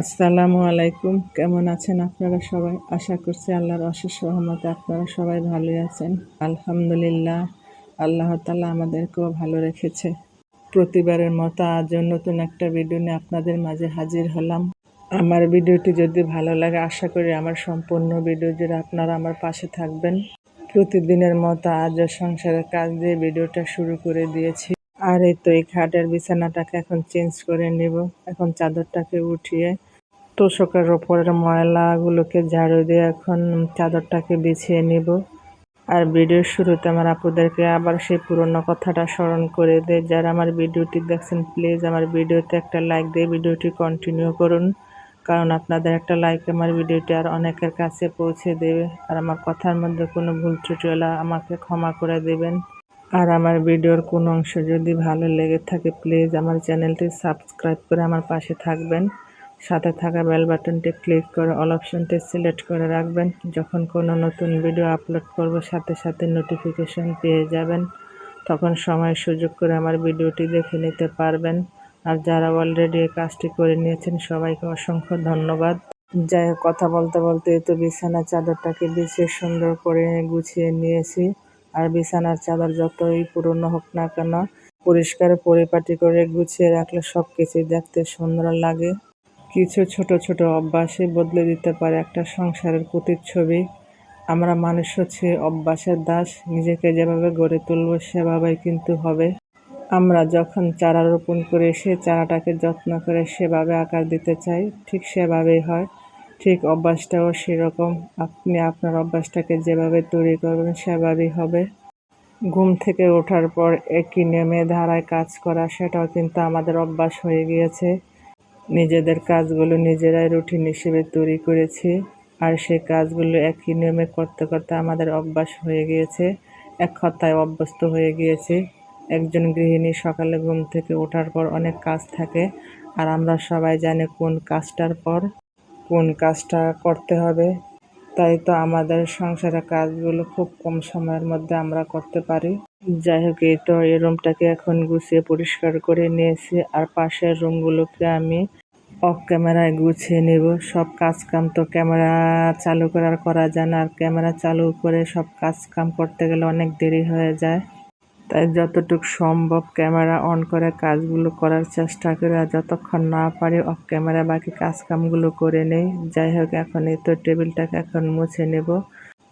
আসসালামু আলাইকুম। কেমন আছেন আপনারা সবাই? আশা করছি আল্লাহর অশেষ সহমতে আপনারা সবাই ভালোই আছেন। আলহামদুলিল্লাহ, আল্লাহ তালা আমাদেরকেও ভালো রেখেছে। প্রতিবারের মতো আজও নতুন একটা ভিডিও নিয়ে আপনাদের মাঝে হাজির হলাম। আমার ভিডিওটি যদি ভালো লাগে, আশা করি আমার সম্পূর্ণ ভিডিও জুড়ে আপনারা আমার পাশে থাকবেন। প্রতিদিনের মতো আজও সংসারের কাজ দিয়ে ভিডিওটা শুরু করে দিয়েছি। আর এই তো এই খাটের বিছানাটাকে এখন চেঞ্জ করে নেব। এখন চাদরটাকে উঠিয়ে তোষকের ওপরের ময়লাগুলোকে ঝাড়ু দিয়ে এখন চাদরটাকে বিছিয়ে নিব। আর ভিডিওর শুরুতে আমার আপুদেরকে আবার সেই পুরনো কথাটা স্মরণ করে দেয় যারা আমার ভিডিওটি দেখছেন, প্লিজ আমার ভিডিওতে একটা লাইক দিয়ে ভিডিওটি কন্টিনিউ করুন। কারণ আপনাদের একটা লাইক আমার ভিডিওটি আর অনেকের কাছে পৌঁছে দেবে। আর আমার কথার মধ্যে কোনো ভুল ত্রুটি হলে আমাকে ক্ষমা করে দেবেন। আর আমার ভিডিওর কোনো অংশ যদি ভালো লেগে থাকে প্লিজ আমার চ্যানেলটি সাবস্ক্রাইব করে আমার পাশে থাকবেন। সাথে থাকা বেল বাটনটি ক্লিক করে অল অপশনটি সিলেক্ট করে রাখবেন। যখন কোনো নতুন ভিডিও আপলোড করব, সাথে সাথে নোটিফিকেশন পেয়ে যাবেন। তখন সময় সুযোগ করে আমার ভিডিওটি দেখে নিতে পারবেন। আর যারা অলরেডি এই কাজটি করে নিয়েছেন, সবাইকে অসংখ্য ধন্যবাদ। যাই কথা বলতে বলতে তো বিছানা চাদরটাকে বিছিয়ে সুন্দর করে গুছিয়ে নিয়েছি। আর বিছানার চাদর যতই পুরনো হোক না কেন, পরিষ্কার পরিপাটি করে গুছিয়ে রাখলে সব কিছুই দেখতে সুন্দর লাগে। কিছু ছোট ছোট অভ্যাসই বদলে দিতে পারে একটা সংসারের প্রতিচ্ছবি। আমরা মানুষ হচ্ছে অভ্যাসের দাস, নিজেকে যেভাবে গড়ে তুলব সেভাবেই কিন্তু হবে। আমরা যখন চারা রোপণ করে সে চারাটাকে যত্ন করে সেভাবে আকার দিতে চাই, ঠিক সেভাবেই হয়। ঠিক অভ্যাসটাও সেরকম। আপনি আপনার অভ্যাসটাকে যেভাবে তৈরি করবেন, সেভাবেই হবে। ঘুম থেকে ওঠার পর একই নিয়মে ধারায় কাজ করা, সেটাও কিন্তু আমাদের অভ্যাস হয়ে গিয়েছে। নিজেদের কাজগুলো নিজেরাই রুটিন হিসেবে তৈরি করেছি আর সেই কাজগুলো একই নিয়মে করতে করতে আমাদের অভ্যাস হয়ে গিয়েছে। এক কথায় অভ্যস্ত হয়ে গিয়েছে। একজন গৃহিণী সকালে ঘুম থেকে ওঠার পর অনেক কাজ থাকে আর আমরা সবাই জানি কোন কাজটার পর কোন কাজটা করতে হবে, তাই তো আমাদের সংসারের কাজগুলো খুব কম সময়ের মধ্যে আমরা করতে পারি। যাই হোক, এই তো এই রুমটাকে এখন গুছিয়ে পরিষ্কার করে নিয়েছি, আর পাশের রুমগুলোকে আমি অফ ক্যামেরায় গুছিয়ে নেব। সব কাজ কাম তো ক্যামেরা চালু করে আর করা যায় না, আর ক্যামেরা চালু করে সব কাজ কাম করতে গেলে অনেক দেরি হয়ে যায়। তাই যতটুকু সম্ভব ক্যামেরা অন করে কাজগুলো করার চেষ্টা করে আর যতক্ষণ না পারি অফ ক্যামেরা বাকি কাজ কামগুলো করে নেই। যাই হোক, এখন এই তো টেবিলটাকে এখন মুছে নেব।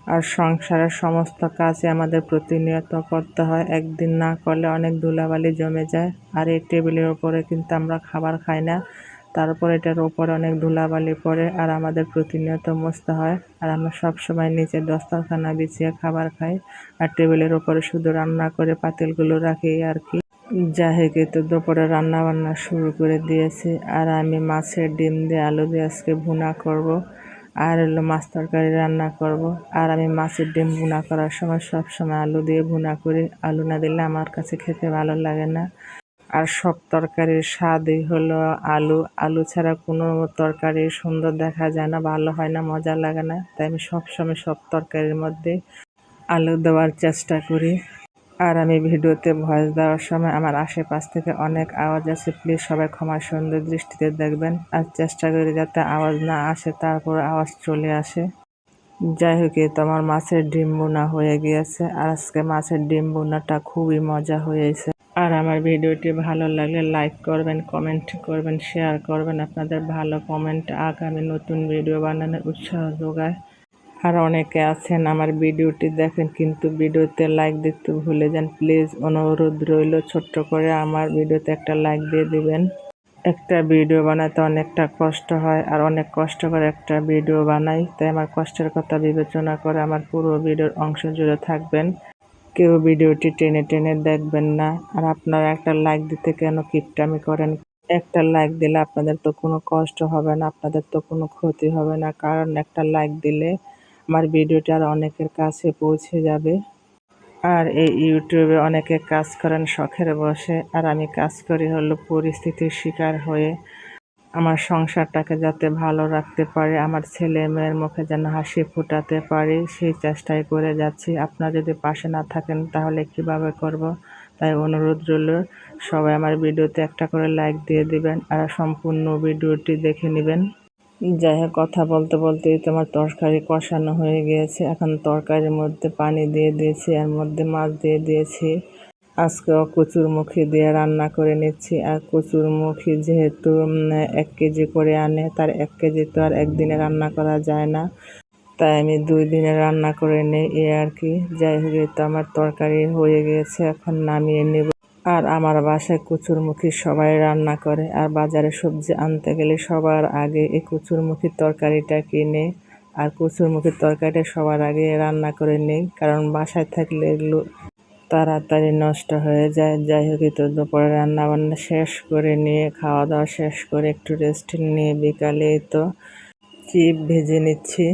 আর সংসারের সমস্ত কাজে আমাদের প্রতিনিয়ত করতে হয়। একদিন না করলে অনেক ধুলাবালি জমে যায়। আর এই টেবিলের ওপরে কিন্তু আমরা খাবার খাই না। তারপর এটার ওপর অনেক ধুলাবালি পড়ে আর আমাদের প্রতিনিয়ত মুছতে হয়। আর আমরা সব সময় নিচে দস্তরখানা বিছিয়ে খাবার খাই আর টেবিলের ওপরে শুধু রান্না করে পাতিলগুলো রাখি আর কি। যাই হোক তো দুপুরে রান্না বান্না শুরু করে দিয়েছি আর আমি মাছের ডিম দিয়ে আলু দিয়ে আজকে ভুনা করব আর হলো মাছ তরকারি রান্না করব। আর আমি মাছের ডিম ভুনা করার সময় সব সময় আলু দিয়ে ভুনা করি। আলু না দিলে আমার কাছে খেতে ভালো লাগে না। আর সব তরকারির স্বাদই হলো আলু। আলু ছাড়া কোনো তরকারি সুন্দর দেখা যায় না, ভালো হয় না, মজা লাগে না। তাই আমি সবসময় সব তরকারির মধ্যে আলু দেওয়ার চেষ্টা করি। আর আমি ভিডিওতে ভয়েস দেওয়ার সময় আমার আশেপাশ থেকে অনেক আওয়াজ আছে প্লিজ সবাই ক্ষমা সুন্দর দৃষ্টিতে দেখবেন। আর চেষ্টা করি যাতে আওয়াজ না আসে, তারপর আওয়াজ চলে আসে। যাই হোক তো আমার মাছের ডিম বোনা হয়ে গিয়েছে। আর আজকে মাছের ডিম বোনাটা খুবই মজা হয়েছে। আর আমার ভিডিওটি ভালো লাগলে লাইক করবেন, কমেন্ট করবেন, শেয়ার করবেন আপনাদের ভালো কমেন্ট, আগামী নতুন ভিডিও বানানোর উৎসাহ যোগায়। আর অনেকে আছেন আমার ভিডিওটি দেখেন কিন্তু ভিডিওতে লাইক দিতে ভুলে যান। প্লিজ অনুরোধ রইল ছোট্ট করে আমার ভিডিওতে একটা লাইক দিয়ে দিবেন। একটা ভিডিও বানাতে অনেকটা কষ্ট হয় আর অনেক কষ্ট করে একটা ভিডিও বানাই। তাই আমার কষ্টের কথা বিবেচনা করে আমার পুরো ভিডিওর অংশ জুড়ে থাকবেন। কেউ ভিডিওটি টেনে টেনে দেখবেন না। আর আপনারা একটা লাইক দিতে কেন কিপটামি করেন? একটা লাইক দিলে আপনাদের তো কোনো কষ্ট হবে না, আপনাদের তো কোনো ক্ষতি হবে না। কারণ একটা লাইক দিলে আমার ভিডিওটা আর অনেকের কাছে পৌঁছে যাবে। আর এই ইউটিউবে অনেকে কাজ করেন, শখের বসে আর আমি কাজ করি হলো পরিস্থিতির শিকার হয়ে। আমার সংসারটাকে যাতে ভালো রাখতে পারে, আমার ছেলে মেয়ের মুখে যেন হাসি ফুটাতে পারি, সেই চেষ্টাই করে যাচ্ছি। আপনারা যদি পাশে না থাকেন, তাহলে কীভাবে করব? তাই অনুরোধ রইল, সবাই আমার ভিডিওতে একটা করে লাইক দিয়ে দিবেন আর সম্পূর্ণ ভিডিওটি দেখে নেবেন। যাই হোক, কথা বলতে বলতেই তোমার তরকারি কষানো হয়ে গিয়েছে। এখন তরকারির মধ্যে পানি দিয়ে দিয়েছি, এর মধ্যে মাছ দিয়ে দিয়েছি। আজকেও কচুরমুখী দিয়ে রান্না করে নিচ্ছি। আর কচুরমুখী যেহেতু এক কেজি করে আনে, তার এক কেজি তো আর একদিনে রান্না করা যায় না। তাই আমি দুই দিনে রান্না করে নিই এ আর কি। যাই হোক তো আমার তরকারি হয়ে গেছে, এখন নামিয়ে নেব। আর আমার বাসায় কচুরমুখী সবাই রান্না করে। আর বাজারে সবজি আনতে গেলে সবার আগে এই কচুরমুখীর তরকারিটা কিনে, আর কচুরমুখীর তরকারিটা সবার আগে রান্না করে নিই। কারণ বাসায় থাকলে এগুলো তাড়াতাড়ি নষ্ট হয়ে যায়। যাই হোক তো দুপুরে রান্না বান্না শেষ করে নিয়ে খাওয়া দাওয়া শেষ করে একটু রেস্ট নিয়ে বিকালে তো চিপ ভেজে নিচ্ছি।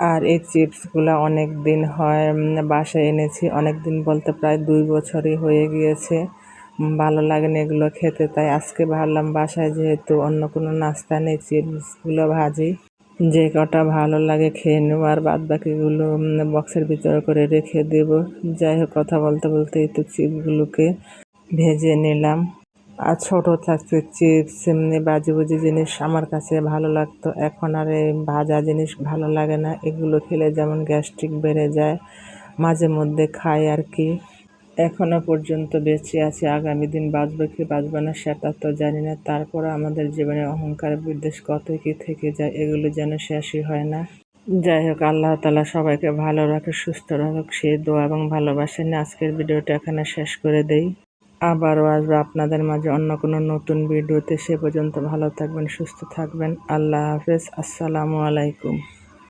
আর এই চিপসগুলো অনেক দিন হয় বাসায় এনেছি। অনেক দিন বলতে প্রায় দুই বছরই হয়ে গিয়েছে। ভালো লাগে না এগুলো খেতে, তাই আজকে ভাবলাম বাসায় যেহেতু অন্য কোনো নাস্তা নেই চিপসগুলো ভাজি। যে কটা ভালো লাগে খেয়ে নেব, আর বাদ বাকিগুলো বক্সের ভিতরে করে রেখে দেব। যাই হোক, কথা বলতে বলতে এই তো চিপসগুলোকে ভেজে নিলাম। আর ছোটো থাকতে চিপস এমনি বাজি বুজি জিনিস আমার কাছে ভালো লাগতো। এখন আর এই ভাজা জিনিস ভালো লাগে না। এগুলো খেলে যেমন গ্যাস্ট্রিক বেড়ে যায়, মাঝে মধ্যে খাই আর কি। এখনও পর্যন্ত বেঁচে আছি, আগামী দিন বাঁচবে কি বাঁচবে না সেটা তো জানি না। তারপর আমাদের জীবনে অহংকার বিদ্বেষ কত কি থেকে যায়, এগুলো যেন শেষই হয় না। যাই হোক, আল্লাহ তালা সবাইকে ভালো রাখে সুস্থ রাখুক সেই দোয়া এবং ভালোবাসা নিয়ে আজকের ভিডিওটা এখানে শেষ করে দেই। আবারও আসবে আপনাদের মাঝে অন্য কোনো নতুন ভিডিওতে। সে পর্যন্ত ভালো থাকবেন, সুস্থ থাকবেন। আল্লাহ হাফেজ, আসসালামু আলাইকুম।